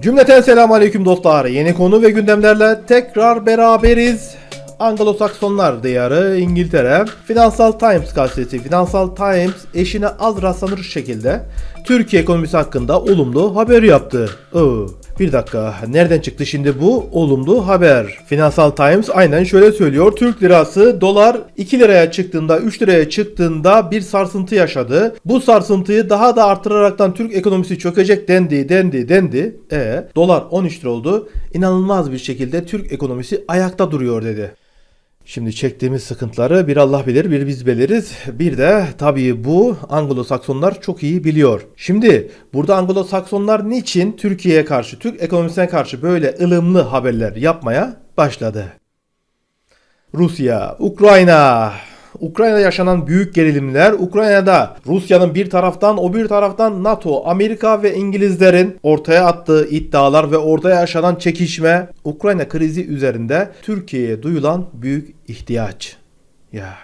Cümleten selamun aleyküm dostlar. Yeni konu ve gündemlerle tekrar beraberiz. Anglo-Saksonlar diyarı İngiltere. Financial Times gazetesi Financial Times eşine az rastlanır şekilde Türkiye ekonomisi hakkında olumlu haber yaptı. Oo, bir dakika nereden çıktı şimdi bu olumlu haber? Financial Times aynen şöyle söylüyor. Türk lirası dolar 2 liraya çıktığında 3 liraya çıktığında bir sarsıntı yaşadı. Bu sarsıntıyı daha da artıraraktan Türk ekonomisi çökecek dendi dendi dendi. E dolar 13 lira oldu. İnanılmaz bir şekilde Türk ekonomisi ayakta duruyor dedi. Şimdi çektiğimiz sıkıntıları bir Allah bilir bir biz biliriz. Bir de tabii bu Anglo-Saksonlar çok iyi biliyor. Şimdi burada Anglo-Saksonlar niçin Türkiye'ye karşı, Türk ekonomisine karşı böyle ılımlı haberler yapmaya başladı? Rusya, Ukrayna. Ukrayna'da yaşanan büyük gerilimler, Ukrayna'da Rusya'nın bir taraftan o bir taraftan NATO, Amerika ve İngilizlerin ortaya attığı iddialar ve ortaya yaşanan çekişme, Ukrayna krizi üzerinde Türkiye'ye duyulan büyük ihtiyaç. Ya.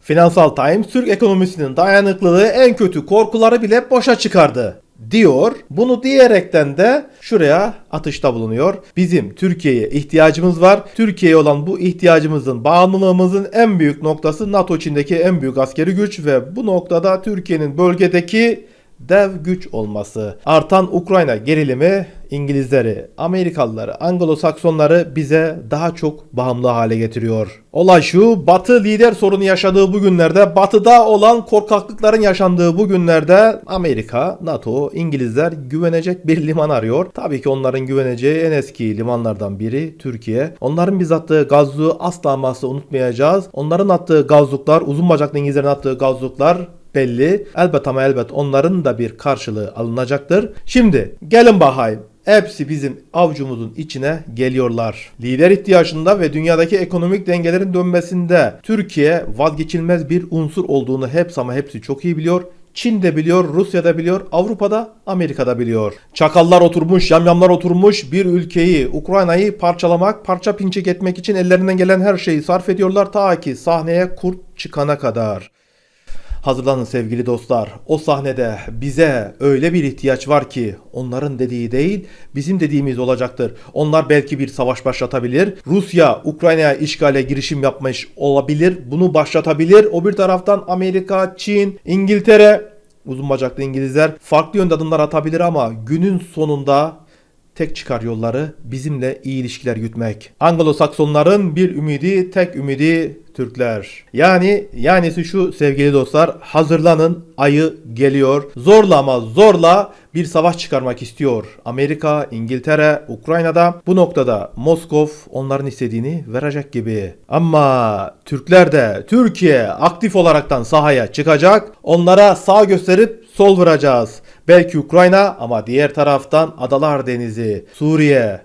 Financial Times Türk ekonomisinin dayanıklılığı en kötü korkuları bile boşa çıkardı diyor. Bunu diyerekten de şuraya atışta bulunuyor. Bizim Türkiye'ye ihtiyacımız var. Türkiye'ye olan bu ihtiyacımızın, bağımlılığımızın en büyük noktası NATO içindeki en büyük askeri güç ve bu noktada Türkiye'nin bölgedeki dev güç olması. Artan Ukrayna gerilimi İngilizleri, Amerikalıları, Anglo-Saksonları bize daha çok bağımlı hale getiriyor. Olay şu, Batı lider sorunu yaşadığı bu günlerde, Batı'da olan korkaklıkların yaşandığı bu günlerde Amerika, NATO, İngilizler güvenecek bir liman arıyor. Tabii ki onların güveneceği en eski limanlardan biri Türkiye. Onların biz attığı gazluğu asla ama unutmayacağız. Onların attığı gazluklar, uzun bacaklı İngilizlerin attığı gazluklar belli. Elbet ama elbet onların da bir karşılığı alınacaktır. Şimdi gelin bakayım. Hepsi bizim avcumuzun içine geliyorlar. Lider ihtiyacında ve dünyadaki ekonomik dengelerin dönmesinde Türkiye vazgeçilmez bir unsur olduğunu hepsi ama hepsi çok iyi biliyor. Çin de biliyor, Rusya da biliyor, Avrupa'da, Amerika'da biliyor. Çakallar oturmuş, yamyamlar oturmuş bir ülkeyi, Ukrayna'yı parçalamak, parça pinçik etmek için ellerinden gelen her şeyi sarf ediyorlar ta ki sahneye kurt çıkana kadar. Hazırlanın sevgili dostlar. O sahnede bize öyle bir ihtiyaç var ki onların dediği değil bizim dediğimiz olacaktır. Onlar belki bir savaş başlatabilir. Rusya Ukrayna'ya işgale girişim yapmış olabilir. Bunu başlatabilir. O bir taraftan Amerika, Çin, İngiltere uzun bacaklı İngilizler farklı yönde adımlar atabilir ama günün sonunda tek çıkar yolları bizimle iyi ilişkiler gütmek. Anglo-Saksonların bir ümidi, tek ümidi Türkler. Yani yanisi şu sevgili dostlar hazırlanın ayı geliyor. Zorla ama zorla bir savaş çıkarmak istiyor. Amerika, İngiltere, Ukrayna'da bu noktada Moskov onların istediğini verecek gibi. Ama Türkler de Türkiye aktif olaraktan sahaya çıkacak. Onlara sağ gösterip sol vuracağız. Belki Ukrayna ama diğer taraftan Adalar Denizi, Suriye,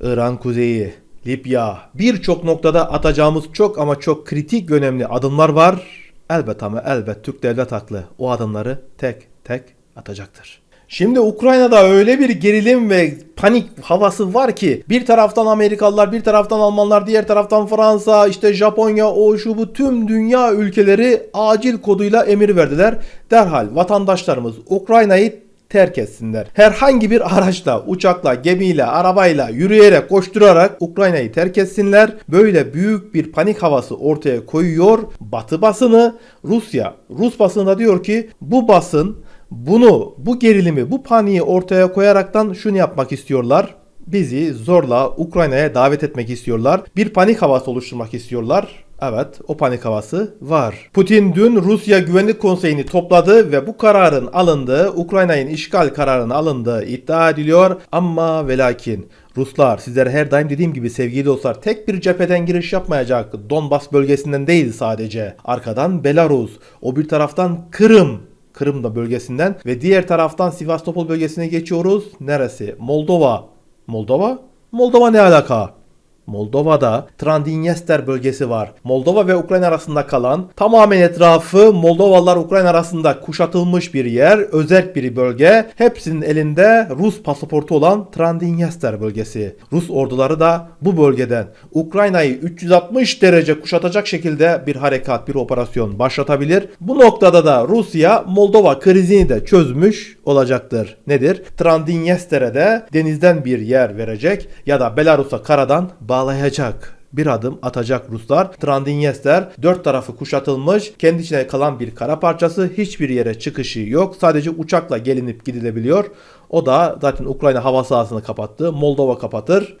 İran kuzeyi, Libya birçok noktada atacağımız çok ama çok kritik önemli adımlar var. Elbet ama elbet Türk devlet haklı. O adımları tek tek atacaktır. Şimdi Ukrayna'da öyle bir gerilim ve panik havası var ki bir taraftan Amerikalılar, bir taraftan Almanlar, diğer taraftan Fransa, işte Japonya, o şu bu tüm dünya ülkeleri acil koduyla emir verdiler. Derhal vatandaşlarımız Ukrayna'yı terk etsinler. Herhangi bir araçla, uçakla, gemiyle, arabayla, yürüyerek, koşturarak Ukrayna'yı terk etsinler. Böyle büyük bir panik havası ortaya koyuyor. Batı basını, Rusya, Rus basını da diyor ki bu basın bunu, bu gerilimi, bu paniği ortaya koyaraktan şunu yapmak istiyorlar. Bizi zorla Ukrayna'ya davet etmek istiyorlar. Bir panik havası oluşturmak istiyorlar. Evet, o panik havası var. Putin dün Rusya Güvenlik Konseyi'ni topladı ve bu kararın alındığı, Ukrayna'nın işgal kararının alındığı iddia ediliyor. Ama ve lakin Ruslar sizlere her daim dediğim gibi sevgili dostlar tek bir cepheden giriş yapmayacak. Donbas bölgesinden değil sadece. Arkadan Belarus, o bir taraftan Kırım, Kırım da bölgesinden ve diğer taraftan Sivastopol bölgesine geçiyoruz. Neresi? Moldova. Moldova? Moldova ne alaka? Moldova'da Transnistria bölgesi var. Moldova ve Ukrayna arasında kalan tamamen etrafı Moldovalılar Ukrayna arasında kuşatılmış bir yer, özerk bir bölge. Hepsinin elinde Rus pasaportu olan Transnistria bölgesi. Rus orduları da bu bölgeden Ukrayna'yı 360 derece kuşatacak şekilde bir harekat, bir operasyon başlatabilir. Bu noktada da Rusya Moldova krizini de çözmüş olacaktır. Nedir? Transdinyester'e denizden bir yer verecek ya da Belarus'a karadan bağlayacak bir adım atacak Ruslar. Transdinyester dört tarafı kuşatılmış, kendi içine kalan bir kara parçası, hiçbir yere çıkışı yok. Sadece uçakla gelinip gidilebiliyor. O da zaten Ukrayna hava sahasını kapattı. Moldova kapatır.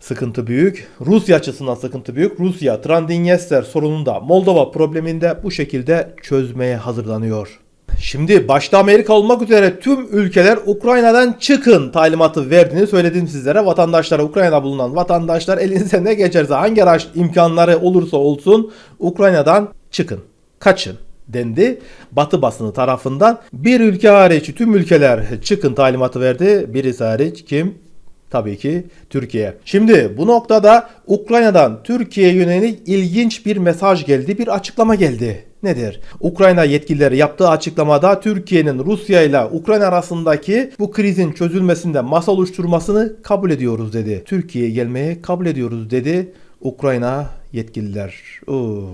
Sıkıntı büyük. Rusya açısından sıkıntı büyük. Rusya Transdinyester sorununda Moldova probleminde bu şekilde çözmeye hazırlanıyor. Şimdi başta Amerika olmak üzere tüm ülkeler Ukrayna'dan çıkın talimatı verdiğini söyledim sizlere. Vatandaşlara, Ukrayna'da bulunan vatandaşlar elinize ne geçerse hangi araç imkanları olursa olsun Ukrayna'dan çıkın, kaçın dendi. Batı basını tarafından bir ülke hariç tüm ülkeler çıkın talimatı verdi. Birisi hariç kim? Tabii ki Türkiye. Şimdi bu noktada Ukrayna'dan Türkiye'ye yönelik ilginç bir mesaj geldi, bir açıklama geldi. Nedir? Ukrayna yetkilileri yaptığı açıklamada Türkiye'nin Rusya ile Ukrayna arasındaki bu krizin çözülmesinde masa oluşturmasını kabul ediyoruz dedi. Türkiye'ye gelmeye kabul ediyoruz dedi Ukrayna yetkililer. Oo.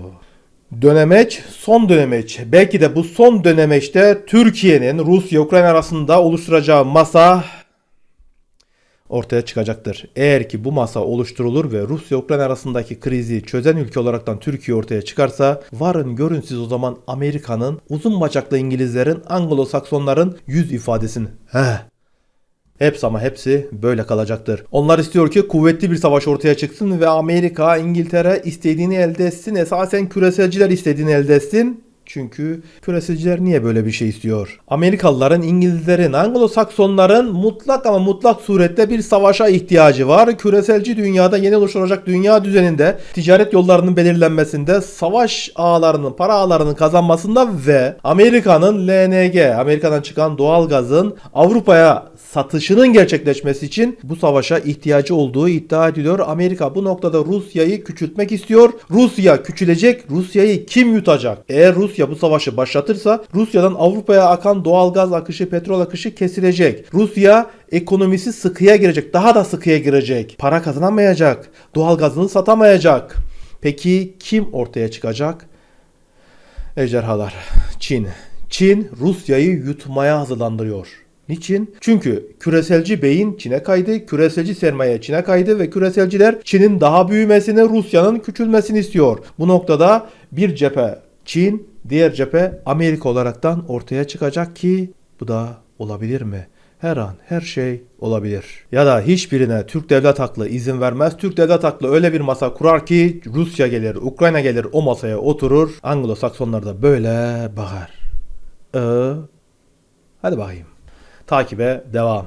Dönemeç son dönemeç. Belki de bu son dönemeçte Türkiye'nin Rusya Ukrayna arasında oluşturacağı masa ortaya çıkacaktır. Eğer ki bu masa oluşturulur ve Rusya Ukrayna arasındaki krizi çözen ülke olaraktan Türkiye ortaya çıkarsa varın görün o zaman Amerika'nın uzun bacaklı İngilizlerin Anglo-Saksonların yüz ifadesini. Heh. Hepsi ama hepsi böyle kalacaktır. Onlar istiyor ki kuvvetli bir savaş ortaya çıksın ve Amerika, İngiltere istediğini elde etsin. Esasen küreselciler istediğini elde etsin. Çünkü küreselciler niye böyle bir şey istiyor? Amerikalıların, İngilizlerin, Anglo-Saksonların mutlak ama mutlak surette bir savaşa ihtiyacı var. Küreselci dünyada yeni oluşturacak dünya düzeninde ticaret yollarının belirlenmesinde, savaş ağlarının, para ağlarının kazanmasında ve Amerika'nın LNG, Amerika'dan çıkan doğal gazın Avrupa'ya satışının gerçekleşmesi için bu savaşa ihtiyacı olduğu iddia ediliyor. Amerika bu noktada Rusya'yı küçültmek istiyor. Rusya küçülecek. Rusya'yı kim yutacak? Eğer Rusya bu savaşı başlatırsa Rusya'dan Avrupa'ya akan doğal gaz akışı, petrol akışı kesilecek. Rusya ekonomisi sıkıya girecek. Daha da sıkıya girecek. Para kazanamayacak. Doğal gazını satamayacak. Peki kim ortaya çıkacak? Ejderhalar. Çin. Çin Rusya'yı yutmaya hazırlandırıyor. Niçin? Çünkü küreselci beyin Çin'e kaydı, küreselci sermaye Çin'e kaydı ve küreselciler Çin'in daha büyümesini, Rusya'nın küçülmesini istiyor. Bu noktada bir cephe Çin, diğer cephe Amerika olaraktan ortaya çıkacak ki bu da olabilir mi? Her an her şey olabilir. Ya da hiçbirine Türk devlet aklı izin vermez. Türk devlet aklı öyle bir masa kurar ki Rusya gelir, Ukrayna gelir o masaya oturur. Anglo-Saksonlar da böyle bakar. Ee, hadi bakayım. Takibe devam.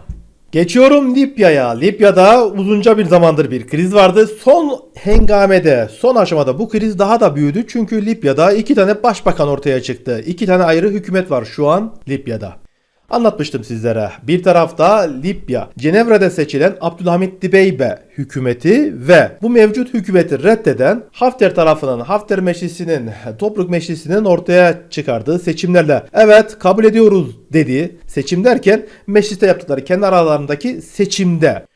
Geçiyorum Libya'ya. Libya'da uzunca bir zamandır bir kriz vardı. Son hengamede, son aşamada bu kriz daha da büyüdü. Çünkü Libya'da iki tane başbakan ortaya çıktı. İki tane ayrı hükümet var şu an Libya'da. Anlatmıştım sizlere. Bir tarafta Libya, Cenevre'de seçilen Abdülhamit Dibeybe hükümeti ve bu mevcut hükümeti reddeden Hafter tarafının, Hafter Meclisi'nin, Tobruk Meclisi'nin ortaya çıkardığı seçimlerle evet kabul ediyoruz dedi. Seçim derken mecliste yaptıkları kendi aralarındaki seçimde.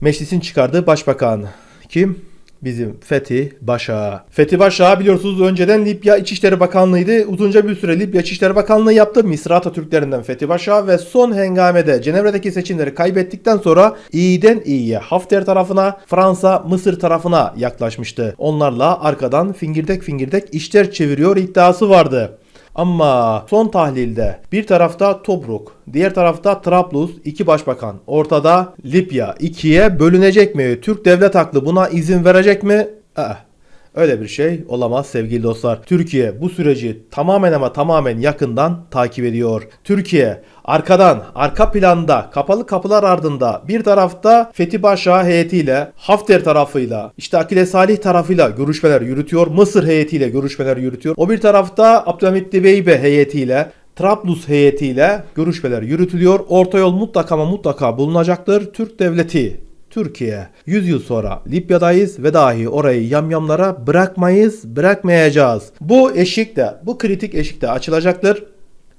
Meclisin çıkardığı başbakan kim? Bizim Fethi Başa. Fethi Başa biliyorsunuz önceden Libya İçişleri Bakanlığı'ydı. Uzunca bir süre Libya İçişleri Bakanlığı yaptı. Misrata Türklerinden Fethi Başa ve son hengamede Cenevre'deki seçimleri kaybettikten sonra iyiden iyiye Hafter tarafına, Fransa, Mısır tarafına yaklaşmıştı. Onlarla arkadan fingirdek fingirdek işler çeviriyor iddiası vardı. Ama son tahlilde bir tarafta Tobruk, diğer tarafta Trablus, iki başbakan. Ortada Libya ikiye bölünecek mi? Türk devlet aklı buna izin verecek mi? Eh, öyle bir şey olamaz sevgili dostlar. Türkiye bu süreci tamamen ama tamamen yakından takip ediyor. Türkiye arkadan, arka planda, kapalı kapılar ardında bir tarafta Fethi Başa heyetiyle, Hafter tarafıyla, işte Akile Salih tarafıyla görüşmeler yürütüyor. Mısır heyetiyle görüşmeler yürütüyor. O bir tarafta Abdülhamit Dibeybe heyetiyle, Trablus heyetiyle görüşmeler yürütülüyor. Orta yol mutlaka ama mutlaka bulunacaktır. Türk devleti Türkiye 100 yıl sonra Libya'dayız ve dahi orayı yamyamlara bırakmayız, bırakmayacağız. Bu eşik de, bu kritik eşik de açılacaktır.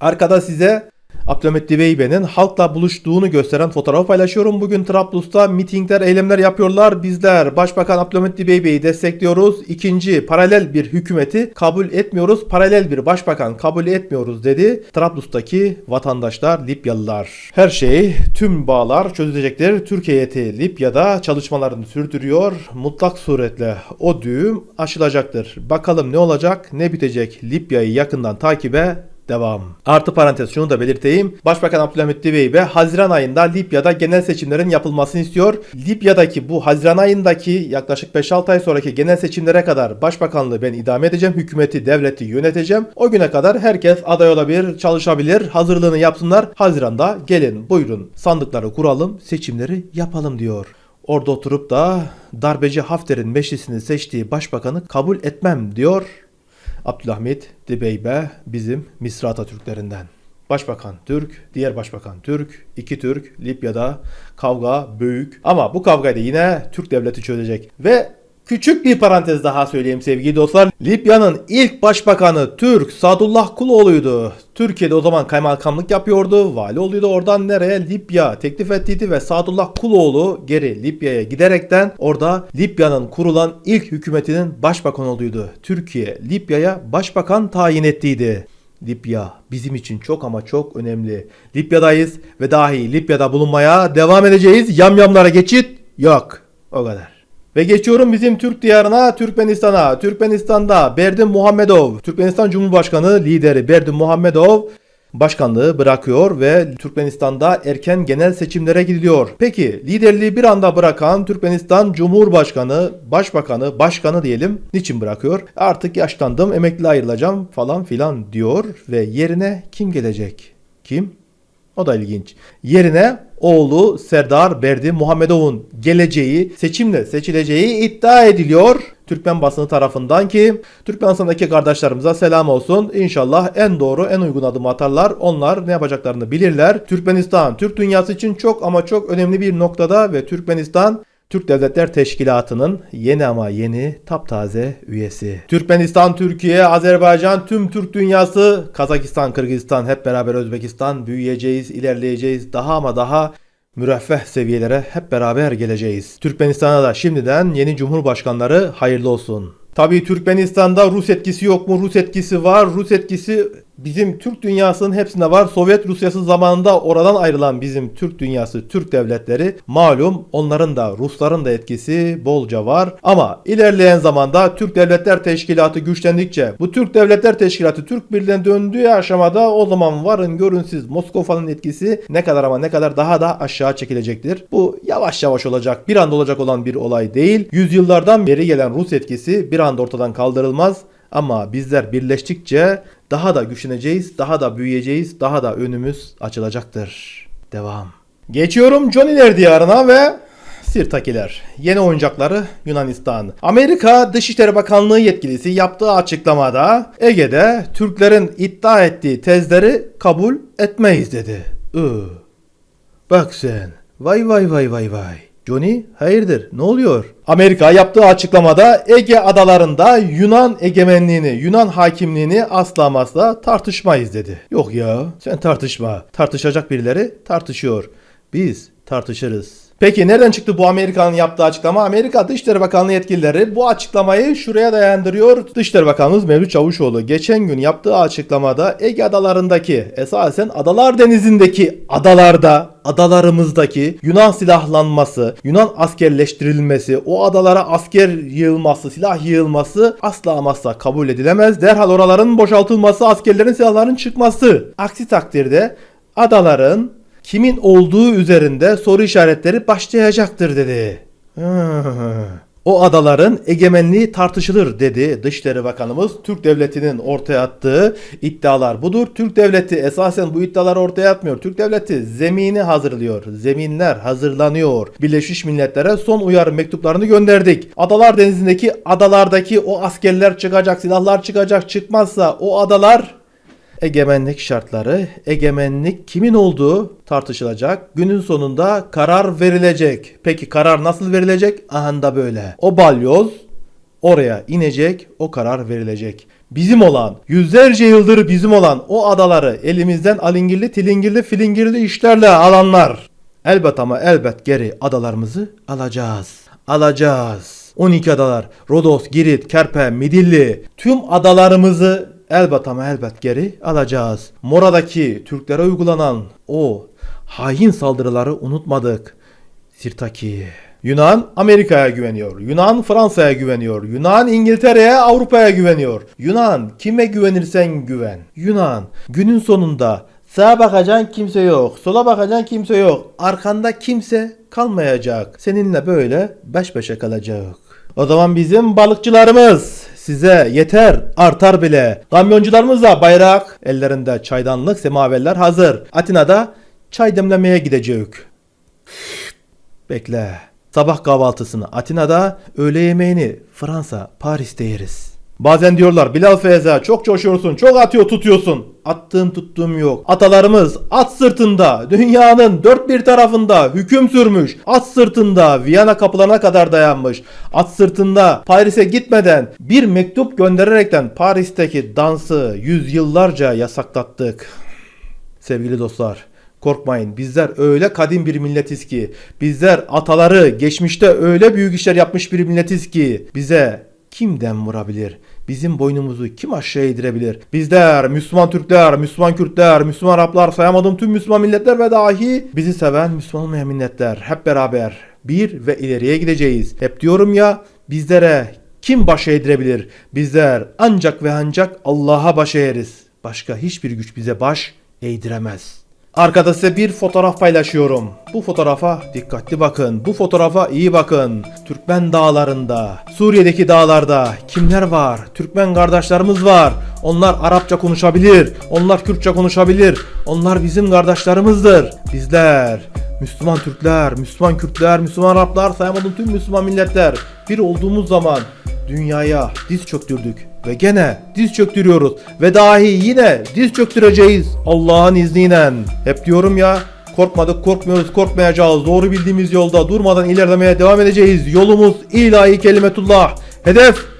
Arkada size Abdülhamit Dibeybe'nin halkla buluştuğunu gösteren fotoğrafı paylaşıyorum. Bugün Trablus'ta mitingler, eylemler yapıyorlar. Bizler Başbakan Abdülhamit Dibeybe'yi destekliyoruz. İkinci, paralel bir hükümeti kabul etmiyoruz. Paralel bir başbakan kabul etmiyoruz dedi. Trablus'taki vatandaşlar, Libyalılar. Her şey, tüm bağlar çözülecektir. Türkiye heyeti Libya'da çalışmalarını sürdürüyor. Mutlak suretle o düğüm aşılacaktır. Bakalım ne olacak, ne bitecek Libya'yı yakından takibe Devam. Artı parantez şunu da belirteyim. Başbakan Abdülhamit Dibeybe Haziran ayında Libya'da genel seçimlerin yapılmasını istiyor. Libya'daki bu Haziran ayındaki yaklaşık 5-6 ay sonraki genel seçimlere kadar başbakanlığı ben idame edeceğim. Hükümeti, devleti yöneteceğim. O güne kadar herkes aday olabilir, çalışabilir. Hazırlığını yapsınlar. Haziranda gelin buyurun sandıkları kuralım, seçimleri yapalım diyor. Orada oturup da darbeci Hafter'in meclisini seçtiği başbakanı kabul etmem diyor Abdülhamit Dibeybe bizim Misra Atatürklerinden. Başbakan Türk, diğer başbakan Türk, iki Türk, Libya'da kavga büyük. Ama bu kavgayı da yine Türk devleti çözecek. Ve küçük bir parantez daha söyleyeyim sevgili dostlar. Libya'nın ilk başbakanı Türk Sadullah Kuloğlu'ydu. Türkiye'de o zaman kaymakamlık yapıyordu. Vali oluyordu oradan nereye? Libya teklif ettiydi ve Sadullah Kuloğlu geri Libya'ya giderekten orada Libya'nın kurulan ilk hükümetinin başbakan oluyordu. Türkiye Libya'ya başbakan tayin ettiydi. Libya bizim için çok ama çok önemli. Libya'dayız ve dahi Libya'da bulunmaya devam edeceğiz. Yamyamlara geçit yok. O kadar. Ve geçiyorum bizim Türk diyarına Türkmenistan'a. Türkmenistan'da Berdim Muhammedov, Türkmenistan Cumhurbaşkanı lideri Berdim Muhammedov başkanlığı bırakıyor ve Türkmenistan'da erken genel seçimlere gidiliyor. Peki liderliği bir anda bırakan Türkmenistan Cumhurbaşkanı, Başbakanı, Başkanı diyelim niçin bırakıyor? Artık yaşlandım, emekli ayrılacağım falan filan diyor ve yerine kim gelecek? Kim? O da ilginç. Yerine oğlu Serdar Berdi Muhammedov'un geleceği, seçimle seçileceği iddia ediliyor. Türkmen basını tarafından ki Türkmenistan'daki kardeşlerimize selam olsun. İnşallah en doğru, en uygun adımı atarlar. Onlar ne yapacaklarını bilirler. Türkmenistan, Türk dünyası için çok ama çok önemli bir noktada ve Türkmenistan Türk Devletler Teşkilatı'nın yeni ama yeni taptaze üyesi. Türkmenistan, Türkiye, Azerbaycan, tüm Türk dünyası, Kazakistan, Kırgızistan, hep beraber Özbekistan büyüyeceğiz, ilerleyeceğiz. Daha ama daha müreffeh seviyelere hep beraber geleceğiz. Türkmenistan'a da şimdiden yeni cumhurbaşkanları hayırlı olsun. Tabii Türkmenistan'da Rus etkisi yok mu? Rus etkisi var. Rus etkisi bizim Türk dünyasının hepsinde var. Sovyet Rusyası zamanında oradan ayrılan bizim Türk dünyası, Türk devletleri malum onların da Rusların da etkisi bolca var. Ama ilerleyen zamanda Türk Devletler Teşkilatı güçlendikçe bu Türk Devletler Teşkilatı Türk Birliği'ne döndüğü aşamada o zaman varın görün siz Moskova'nın etkisi ne kadar ama ne kadar daha da aşağı çekilecektir. Bu yavaş yavaş olacak. Bir anda olacak olan bir olay değil. Yüzyıllardan beri gelen Rus etkisi bir anda ortadan kaldırılmaz. Ama bizler birleştikçe daha da güçleneceğiz, daha da büyüyeceğiz, daha da önümüz açılacaktır. Devam. Geçiyorum Johnny'ler diyarına ve Sirtakiler. Yeni oyuncakları Yunanistan. Amerika Dışişleri Bakanlığı yetkilisi yaptığı açıklamada Ege'de Türklerin iddia ettiği tezleri kabul etmeyiz dedi. Iı. Bak sen. Vay vay vay vay vay. Johnny hayırdır ne oluyor? Amerika yaptığı açıklamada Ege adalarında Yunan egemenliğini, Yunan hakimliğini asla ama asla tartışmayız dedi. Yok ya sen tartışma. Tartışacak birileri tartışıyor. Biz tartışırız. Peki nereden çıktı bu Amerika'nın yaptığı açıklama? Amerika Dışişleri Bakanlığı yetkilileri bu açıklamayı şuraya dayandırıyor. Dışişleri Bakanımız Mevlüt Çavuşoğlu geçen gün yaptığı açıklamada Ege adalarındaki esasen Adalar Denizi'ndeki adalarda adalarımızdaki Yunan silahlanması, Yunan askerleştirilmesi, o adalara asker yığılması, silah yığılması asla ama asla kabul edilemez. Derhal oraların boşaltılması, askerlerin silahların çıkması. Aksi takdirde adaların kimin olduğu üzerinde soru işaretleri başlayacaktır dedi. O adaların egemenliği tartışılır dedi Dışişleri Bakanımız. Türk Devleti'nin ortaya attığı iddialar budur. Türk Devleti esasen bu iddiaları ortaya atmıyor. Türk Devleti zemini hazırlıyor. Zeminler hazırlanıyor. Birleşmiş Milletler'e son uyarı mektuplarını gönderdik. Adalar Denizi'ndeki adalardaki o askerler çıkacak, silahlar çıkacak. Çıkmazsa o adalar egemenlik şartları, egemenlik kimin olduğu tartışılacak. Günün sonunda karar verilecek. Peki karar nasıl verilecek? Aha da böyle. O balyoz oraya inecek, o karar verilecek. bizim olan, yüzlerce yıldır bizim olan o adaları elimizden alingirli, tilingirli, filingirli işlerle alanlar. Elbet ama elbet geri adalarımızı alacağız. Alacağız. 12 adalar, Rodos, Girit, Kerpe, Midilli, tüm adalarımızı elbet ama elbet geri alacağız. Mora'daki Türklere uygulanan o hain saldırıları unutmadık. Sirtaki. Yunan Amerika'ya güveniyor. Yunan Fransa'ya güveniyor. Yunan İngiltere'ye, Avrupa'ya güveniyor. Yunan kime güvenirsen güven. Yunan günün sonunda sağa bakacaksın kimse yok. Sola bakacaksın kimse yok. Arkanda kimse kalmayacak. Seninle böyle baş başa kalacak. O zaman bizim balıkçılarımız size yeter artar bile. Kamyoncularımız da bayrak ellerinde çaydanlık semaverler hazır. Atina'da çay demlemeye gidecek. Bekle. Sabah kahvaltısını Atina'da, öğle yemeğini Fransa, Paris'te yeriz. Bazen diyorlar Bilal Feyza çok coşuyorsun, çok atıyor tutuyorsun. Attığım tuttuğum yok. Atalarımız at sırtında, dünyanın dört bir tarafında hüküm sürmüş. At sırtında Viyana kapılarına kadar dayanmış. At sırtında Paris'e gitmeden bir mektup göndererekten Paris'teki dansı yüzyıllarca yasaklattık. Sevgili dostlar, korkmayın. Bizler öyle kadim bir milletiz ki, bizler ataları geçmişte öyle büyük işler yapmış bir milletiz ki, bize kim dem vurabilir? Bizim boynumuzu kim aşağı indirebilir? Bizler, Müslüman Türkler, Müslüman Kürtler, Müslüman Araplar, sayamadığım tüm Müslüman milletler ve dahi bizi seven Müslüman olmayan milletler hep beraber bir ve ileriye gideceğiz. Hep diyorum ya, bizlere kim baş eğdirebilir? Bizler ancak ve ancak Allah'a baş eğeriz. Başka hiçbir güç bize baş eğdiremez. Arkada size bir fotoğraf paylaşıyorum. Bu fotoğrafa dikkatli bakın. Bu fotoğrafa iyi bakın. Türkmen dağlarında, Suriye'deki dağlarda kimler var? Türkmen kardeşlerimiz var. Onlar Arapça konuşabilir. Onlar Kürtçe konuşabilir. Onlar bizim kardeşlerimizdir. Bizler Müslüman Türkler, Müslüman Kürtler, Müslüman Araplar sayamadım tüm Müslüman milletler bir olduğumuz zaman dünyaya diz çöktürdük ve gene diz çöktürüyoruz ve dahi yine diz çöktüreceğiz Allah'ın izniyle. Hep diyorum ya korkmadık korkmuyoruz korkmayacağız doğru bildiğimiz yolda durmadan ilerlemeye devam edeceğiz. Yolumuz ilahi kelimetullah. Hedef